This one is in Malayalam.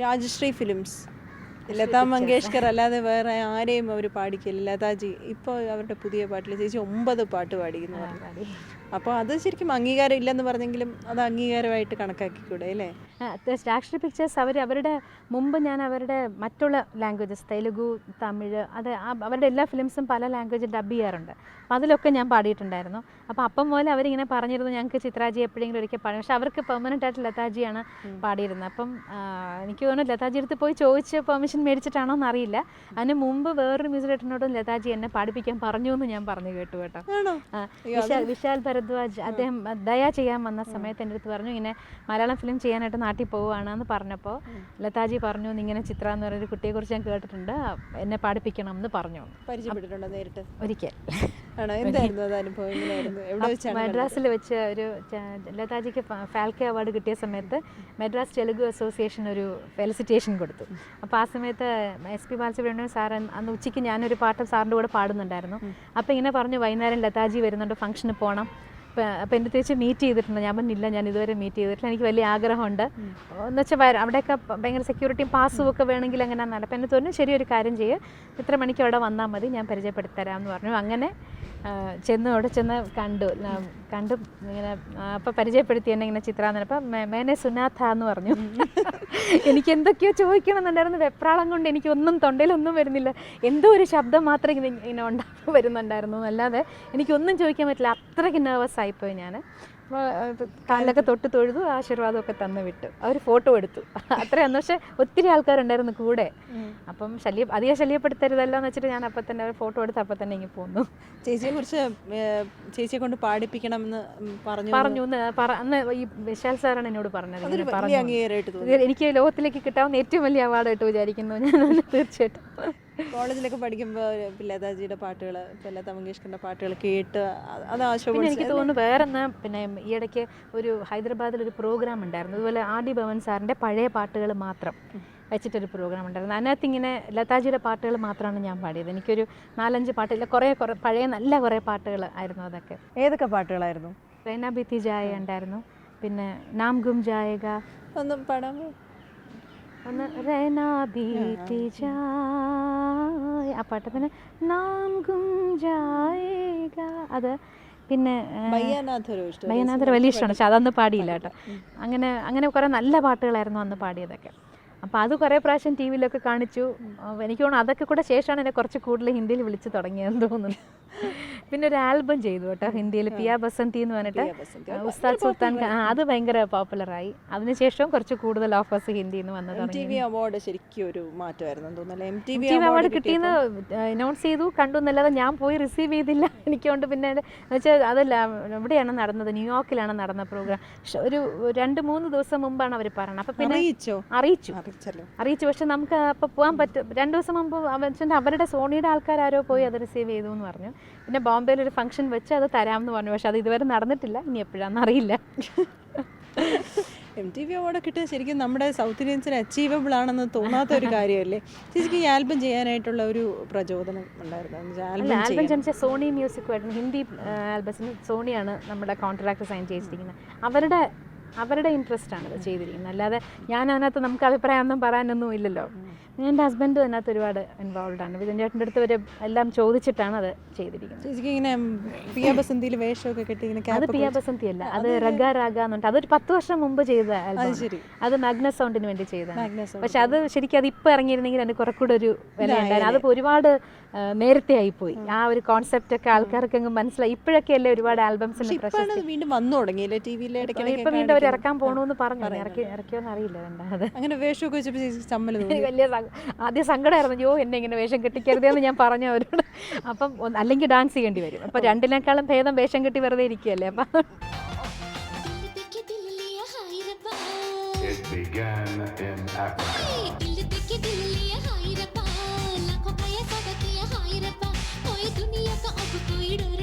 രാജശ്രീ ഫിലിംസ്. ലതാ മങ്കേഷ്കർ അല്ലാതെ വേറെ ആരെയും അവർ പാടിക്കില്ല. ലതാജി ഇപ്പോൾ അവരുടെ പുതിയ പാട്ടിൽ ചേച്ചി ഒമ്പത് പാട്ട് പാടിക്കുന്നു അപ്പോൾ അത് ശരിക്കും അംഗീകാരം ഇല്ലെന്ന് പറഞ്ഞെങ്കിലും അത് അംഗീകാരമായിട്ട് കണക്കാക്കിക്കൂടെ അല്ലേ? രാഷ്ട്രീയ പിക്ചേഴ്സ് അവർ അവരുടെ മുമ്പ് ഞാൻ അവരുടെ മറ്റുള്ള ലാംഗ്വേജസ് തെലുഗു തമിഴ് അത് അവരുടെ എല്ലാ ഫിലിംസും പല ലാംഗ്വേജ് ഡബ് ചെയ്യാറുണ്ട്. അപ്പോൾ അതിലൊക്കെ ഞാൻ പാടിയിട്ടുണ്ടായിരുന്നു. അപ്പോൾ അപ്പം മുതൽ അവരിങ്ങനെ പറഞ്ഞിരുന്നു ഞങ്ങൾക്ക് ചിത്രാജി എപ്പോഴെങ്കിലും ഒരിക്കൽ പാടി പക്ഷെ അവർക്ക് പെർമനന്റ് ആയിട്ട് ലതാജിയാണ് പാടിയിരുന്നത്. അപ്പം എനിക്ക് തോന്നുന്നു ലതാജി അടുത്ത് പോയി ചോദിച്ച് പെർമിഷൻ മേടിച്ചിട്ടാണോ എന്നറിയില്ല. അതിന് മുമ്പ് വേറൊരു മ്യൂസിക് ഡയറക്ടറിനോടും ലതാജി എന്നെ പാടിപ്പിക്കാൻ പറഞ്ഞു എന്ന് ഞാൻ പറഞ്ഞു കേട്ടു കേട്ടോ. വിശാൽ വിശാൽ ഭരദ്വാജ് അദ്ദേഹം ദയ ചെയ്യാൻ വന്ന സമയത്ത് എന്റെ അടുത്ത് പറഞ്ഞു ഇങ്ങനെ മലയാളം ഫിലിം ചെയ്യാനായിട്ട് നാട്ടിൽ പോവുകയാണ് എന്ന് പറഞ്ഞപ്പോൾ ലതാജി പറഞ്ഞു "നീ ഇങ്ങനെ ചിത്ര എന്ന് പറയുന്ന ഒരു കുട്ടിയെക്കുറിച്ച് ഞാൻ കേട്ടിട്ടുണ്ട് എന്നെ പാടിപ്പിക്കണം എന്ന് പറഞ്ഞു. പരിചയപ്പെട്ടിട്ടുണ്ടോ നേരിട്ട്? ഒരിക്കൽ. മദ്രാസിൽ വെച്ച് ഒരു ലതാജിക്ക് ഫാൽക്കെ അവാർഡ് കിട്ടിയ സമയത്ത് മദ്രാസ് തെലുഗു അസോസിയേഷൻ ഒരു ഫെലിസിറ്റേഷൻ കൊടുത്തു. അപ്പോൾ ആ സമയത്ത് എസ് പി ബാലസുബ്രഹ്മണ്യം സാർ അന്ന് ഉച്ചയ്ക്ക് ഞാനൊരു പാട്ട് സാറിന്റെ കൂടെ പാടുന്നുണ്ടായിരുന്നു. അപ്പോൾ ഇങ്ങനെ പറഞ്ഞു വൈകുന്നേരം ലതാജി വരുന്നുണ്ട് ഫംഗ്ഷന് പോകണം അപ്പോൾ എന്റെ തിരിച്ച് മീറ്റ് ചെയ്തിട്ടുണ്ട്. ഞാൻ പറഞ്ഞില്ല ഞാൻ ഇതുവരെ മീറ്റ് ചെയ്തിട്ടില്ല. എനിക്ക് വലിയ ആഗ്രഹമുണ്ട്. എന്ന് വെച്ചാൽ വര- അവിടെയൊക്കെ ഭയങ്കര സെക്യൂരിറ്റിയും പാസ്സും ഒക്കെ വേണമെങ്കിൽ അങ്ങനെ അപ്പോൾ എന്നെ തോന്നുന്നു ശരിയൊരു കാര്യം ചെയ്യുക ഇത്ര മണിക്ക് അവിടെ വന്നാൽ മതി. ഞാൻ പരിചയപ്പെടുത്തി തരാം എന്ന് പറഞ്ഞു. അങ്ങനെ ചെന്ന് അവിടെ ചെന്ന് കണ്ടു. കണ്ടു. ഇങ്ങനെ അപ്പം പരിചയപ്പെടുത്തി എന്നെ ഇങ്ങനെ ചിത്ര എന്ന് അപ്പം മേനെ സുനാഥ എന്ന് പറഞ്ഞു. എനിക്ക് എന്തൊക്കെയോ ചോദിക്കണമെന്നുണ്ടായിരുന്നു. വെപ്രാളം കൊണ്ട് എനിക്ക് ഒന്നും തൊണ്ടയിലൊന്നും വരുന്നില്ല. എന്തോ ഒരു ശബ്ദം മാത്രമേ ഇങ്ങനെ ഇങ്ങനെ ഉണ്ടാക്കി വരുന്നുണ്ടായിരുന്നു. അല്ലാതെ എനിക്കൊന്നും ചോദിക്കാൻ പറ്റില്ല. അത്രയ്ക്ക് നെർവസ് ആയിപ്പോയി ഞാൻ അപ്പോൾ കാലിലൊക്കെ തൊട്ട് തൊഴുതു ആശീർവാദമൊക്കെ തന്നു വിട്ടു. അവർ ഫോട്ടോ എടുത്തു. അത്രയാന്ന് പക്ഷേ ഒത്തിരി ആൾക്കാരുണ്ടായിരുന്നു കൂടെ. അപ്പം ശല്യം അധികം ശല്യപ്പെടുത്തരുതല്ലോ എന്ന് വെച്ചിട്ട് ഞാൻ അപ്പം തന്നെ ഒരു ഫോട്ടോ എടുത്ത് അപ്പം തന്നെ ഇങ്ങനെ പോന്നു. ചേച്ചിയെ കുറിച്ച് ചേച്ചിയെ കൊണ്ട് പാടിപ്പിക്കണമെന്ന് പറഞ്ഞു പറഞ്ഞു അന്ന് ഈ വിശാൽ സാറാണ് എന്നോട് പറഞ്ഞത്. എനിക്ക് ലോകത്തിലേക്ക് കിട്ടാവുന്ന ഏറ്റവും വലിയ അവാർഡായിട്ട് വിചാരിക്കുന്നു ഞാൻ. തീർച്ചയായിട്ടും. കോളേജിലൊക്കെ പഠിക്കുമ്പോൾ ലതാജിയുടെ പാട്ടുകൾ ഇപ്പം ലതാ പാട്ടുകൾ കേട്ട് അത് പിന്നെ എനിക്ക് തോന്നുന്നു വേറെന്നാ പിന്നെ ഈ ഇടയ്ക്ക് ഒരു ഹൈദരാബാദിൽ ഒരു പ്രോഗ്രാം ഉണ്ടായിരുന്നു. അതുപോലെ ആദി ഡി ഭവൻ സാറിന്റെ പഴയ പാട്ടുകൾ മാത്രം വെച്ചിട്ടൊരു പ്രോഗ്രാം ഉണ്ടായിരുന്നു. അതിനകത്ത് ഇങ്ങനെ ലതാജിയുടെ പാട്ടുകൾ മാത്രമാണ് ഞാൻ പാടിയത്. എനിക്കൊരു നാലഞ്ച് പാട്ടില്ല കുറേ കുറേ പഴയ നല്ല കുറേ പാട്ടുകൾ ആയിരുന്നു അതൊക്കെ. ഏതൊക്കെ പാട്ടുകളായിരുന്നു? റൈന ബിത്തി ജായ ഉണ്ടായിരുന്നു. പിന്നെ നാം ഗും ജായക ഒന്നും പാടാൻ ഒന്ന് റെനാ ബീത്തി ജായ ആ പാട്ട് പിന്നെ നാം ഗും അത് പിന്നെ വലിയ ഇഷ്ടമാണ്. പക്ഷെ അതൊന്നും പാടിയില്ല കേട്ടോ. അങ്ങനെ അങ്ങനെ കുറേ നല്ല പാട്ടുകളായിരുന്നു അന്ന് പാടിയതൊക്കെ. അപ്പോൾ അത് കുറേ പ്രാവശ്യം ടി വിയിലൊക്കെ കാണിച്ചു. എനിക്ക് തോന്നുന്നു അതൊക്കെ കൂടെ ശേഷമാണ് എന്നെ കുറച്ച് കൂടുതൽ ഹിന്ദിയിൽ വിളിച്ച് തുടങ്ങിയതെന്ന് തോന്നുന്നു. പിന്നെ ഒരു ആൽബം ചെയ്തു കേട്ടോ ഹിന്ദിയിൽ പിയ ബസന്തി എന്ന് പറഞ്ഞിട്ട്. ഉസ്താദ് സുൽത്താൻ അത് ഭയങ്കര പോപ്പുലറായി അതിനുശേഷം കുറച്ച് കൂടുതൽ ഓഫേഴ്സ് ഹിന്ദിയിൽ നിന്ന് വന്നു എം ടി തുടങ്ങി വി അവാർഡ് ശരിക്കും ഒരു മാറ്റമായിരുന്നു തോന്നുന്നല്ലേ എം ടി വി അവാർഡ് കിട്ടിയെന്ന് അനൗൺസ് ചെയ്തു കണ്ടു എന്നല്ലാതെ ഞാൻ പോയി റിസീവ് ചെയ്തില്ല. എനിക്കൊണ്ട് പിന്നെ വെച്ചാൽ അതല്ല എവിടെയാണ് നടന്നത്? ന്യൂയോർക്കിലാണ് നടന്ന പ്രോഗ്രാം ഒരു രണ്ട് മൂന്ന് ദിവസം മുമ്പാണ് അവർ പറഞ്ഞത്. അപ്പം പിന്നെ അറിയിച്ചോ? അറിയിച്ചു. പക്ഷെ നമുക്ക് അപ്പോൾ പോകാൻ പറ്റും രണ്ട് ദിവസം മുമ്പ് അവരുടെ സോണിയുടെ ആൾക്കാരോ പോയി അത് റിസീവ് ചെയ്തു എന്ന് പറഞ്ഞു. പിന്നെ ബോംബെയിൽ ഒരു ഫംഗ്ഷൻ വെച്ച് അത് തരാമെന്ന് പറഞ്ഞു. പക്ഷെ അത് ഇതുവരെ നടന്നിട്ടില്ല. ഇനി എപ്പോഴാണെന്ന് അറിയില്ല. എം ടി വി അവാർഡ് കിട്ടിയത് ശരിക്കും നമ്മുടെ സൗത്ത് ഇന്ത്യൻസിന് അച്ചീവബിൾ ആണെന്ന് തോന്നാത്ത ഒരു കാര്യമല്ലേ? ചേച്ചിക്ക് ഈ ആൽബം ചെയ്യാനായിട്ടുള്ള ഒരു പ്രചോദനം ഉണ്ടായിരുന്നു. ആൽബം ജനിച്ച സോണി മ്യൂസിക്കുമായിരുന്നു ഹിന്ദി ആൽബസിന് സോണിയാണ് നമ്മുടെ കോൺട്രാക്ട് സൈൻ ചെയ്തിരിക്കുന്നത്. അവരുടെ അവരുടെ ഇൻട്രസ്റ്റ് ആണ് ചെയ്തിരിക്കുന്നത്. അല്ലാതെ ഞാൻ അതിനകത്ത് നമുക്ക് അഭിപ്രായമൊന്നും പറയാനൊന്നും ഇല്ലല്ലോ. എന്റെ ഹസ്ബൻഡ് അതിനകത്ത് ഒരുപാട് ഇൻവോൾവ് ആണ്. വിജയൻ ചേട്ടന്റെ അടുത്ത് വരെ എല്ലാം ചോദിച്ചിട്ടാണ് അത് ചെയ്തിരിക്കുന്നത്. ചേച്ചിക്ക് ഇങ്ങനെ പിയ ബസന്തിയിൽ വേഷമൊക്കെ കെട്ടി ഇങ്ങനെ അത് പിയ ബസന്തി അല്ല അത് റഗ രാഗ എന്നുണ്ട് അതൊരു പത്ത് വർഷം മുമ്പ് ചെയ്ത ശരി. അത് മാഗ്നസ് സൗണ്ടിന് വേണ്ടി ചെയ്തതാണ്. പക്ഷെ അത് ശരിക്കും അത് ഇപ്പം ഇറങ്ങിയിരുന്നെങ്കിൽ അതിന് കുറെ കൂടെ ഒരു വില ഉണ്ടായിരുന്നു. അതിപ്പോൾ ഒരുപാട് നേരത്തെ ആയിപ്പോയി. ആ ഒരു കോൺസെപ്റ്റ് ഒക്കെ ആൾക്കാർക്ക് അങ്ങ് മനസ്സിലായി. ഇപ്പോഴൊക്കെ അല്ലേ ഒരുപാട് ആൽബംസ് വീണ്ടും വന്നു തുടങ്ങിയില്ലേ? ടി വിയിലെ ഇപ്പൊ വീണ്ടും അവർ ഇറക്കാൻ പോകണമെന്ന് പറഞ്ഞു. ഇറക്കിയോന്നറിയില്ല ഇറക്കി ഇറക്കിയോന്ന് അറിയില്ല രണ്ടാമത്. അങ്ങനെ വേഷമൊക്കെ വെച്ചപ്പോൾ വലിയ ആദ്യം സങ്കടമായിരുന്നു യോ എന്നെ ഇങ്ങനെ വേഷം കെട്ടിക്കരുതേന്ന് ഞാൻ പറഞ്ഞു അവരോട്. അപ്പം അല്ലെങ്കിൽ ഡാൻസ് ചെയ്യേണ്ടി വരും. അപ്പം രണ്ടിനേക്കാളും ഭേദം വേഷം കെട്ടി വെറുതെ ഇരിക്കുകയല്ലേ അപ്പം It